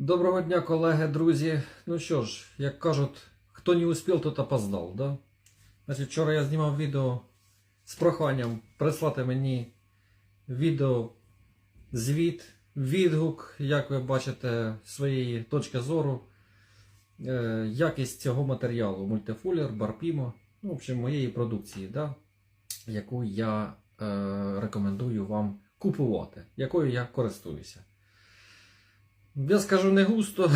Доброго дня, колеги, друзі. Ну що ж, як кажуть, хто не успів, тот опоздав, да? Значить, вчора я знімав відео з проханням прислати мені відео звіт, відгук, як ви бачите, своєї точки зору, е, якість цього матеріалу, мультифулер, барпімо, ну, в общем, моєї продукції, да? яку я е, рекомендую вам купувати, якою я користуюся. Я скажу не густо.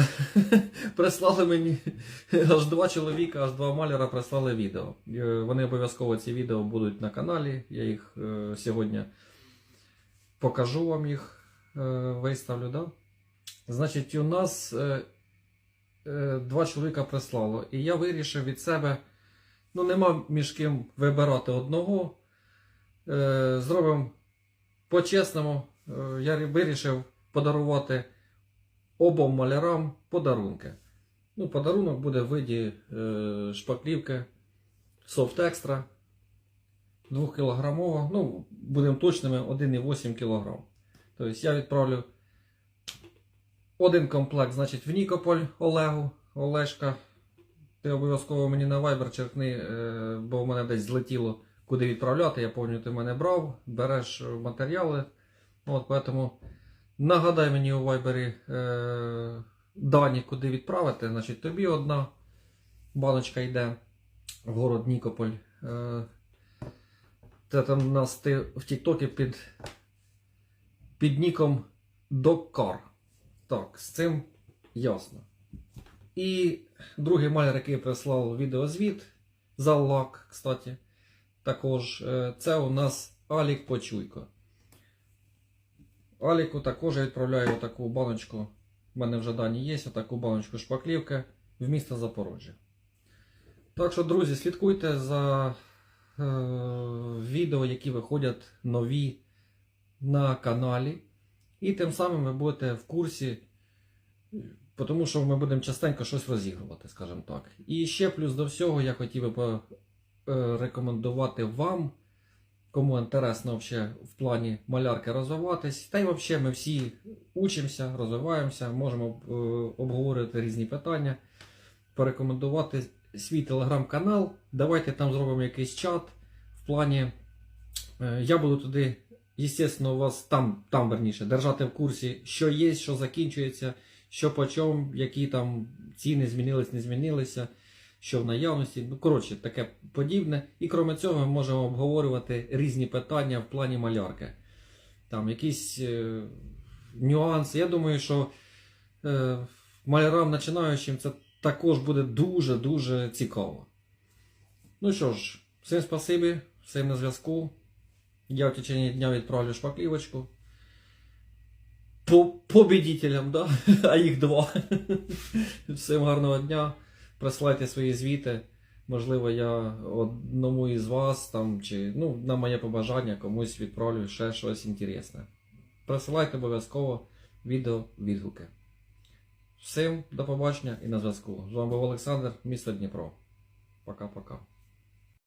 прислали мені аж два чоловіка, аж два маляра прислали відео. Е, Вони обов'язково ці відео будуть на каналі. Я їх е, сьогодні покажу вам їх, е, виставлю. Да? Значить, у нас е, е, два чоловіка прислало. І я вирішив від себе, ну нема між ким вибирати одного. Е, Зробимо по-чесному. Е, Я вирішив подарувати обом малярам подарунки. Ну, подарунок буде в виді е, шпаклівки Soft Extra 2 кілограмова. Ну, будемо точними 1,8 кг. Тобто я відправлю один комплект, значить, в Нікополь Олегу, Олешка. Ти обов'язково мені на Viber черкни, е, бо в мене десь злетіло, куди відправляти. Я пам'ятаю, ти мене брав, береш матеріали. От, поэтому Нагадай мені у Вайбері е, дані, куди відправити. Значить, тобі одна баночка йде в город Нікополь. Е, це там у нас ти в Тіктокі під, під ніком Доккар. Так, з цим ясно. І другий маляр, який прислав відеозвіт за лак, кстати, також е, це у нас Алік Почуйко. Аліку також відправляю таку баночку. У мене вже дані є, таку баночку шпаклівки в місто Запорожжя. Так що, друзі, слідкуйте за е, відео, які виходять нові на каналі. І тим самим ви будете в курсі, тому що ми будемо частенько щось розігрувати, скажімо так. І ще плюс до всього я хотів би порекомендувати вам кому інтересно в плані малярки розвиватись. Та й взагалі ми всі учимося, розвиваємося, можемо е, обговорювати різні питання, порекомендувати свій телеграм-канал. Давайте там зробимо якийсь чат. В плані е, я буду туди, звісно, вас там, там верніше, держати в курсі, що є, що закінчується, що по чому, які там ціни змінились, не змінилися що в наявності. Ну, коротше, таке подібне. І крім цього, ми можемо обговорювати різні питання в плані малярки. Там якісь е, нюанси. Я думаю, що е, малярам починаючим це також буде дуже-дуже цікаво. Ну що ж, всім спасибі, всім на зв'язку. Я в течение дня відправлю шпаклівочку. По победителям, да? а їх два. Всім гарного дня присилайте свої звіти. Можливо, я одному із вас там, чи ну, на моє побажання комусь відправлю ще щось інтересне. Присилайте обов'язково відео відгуки. Всім до побачення і на зв'язку. З вами був Олександр, місто Дніпро. Пока-пока.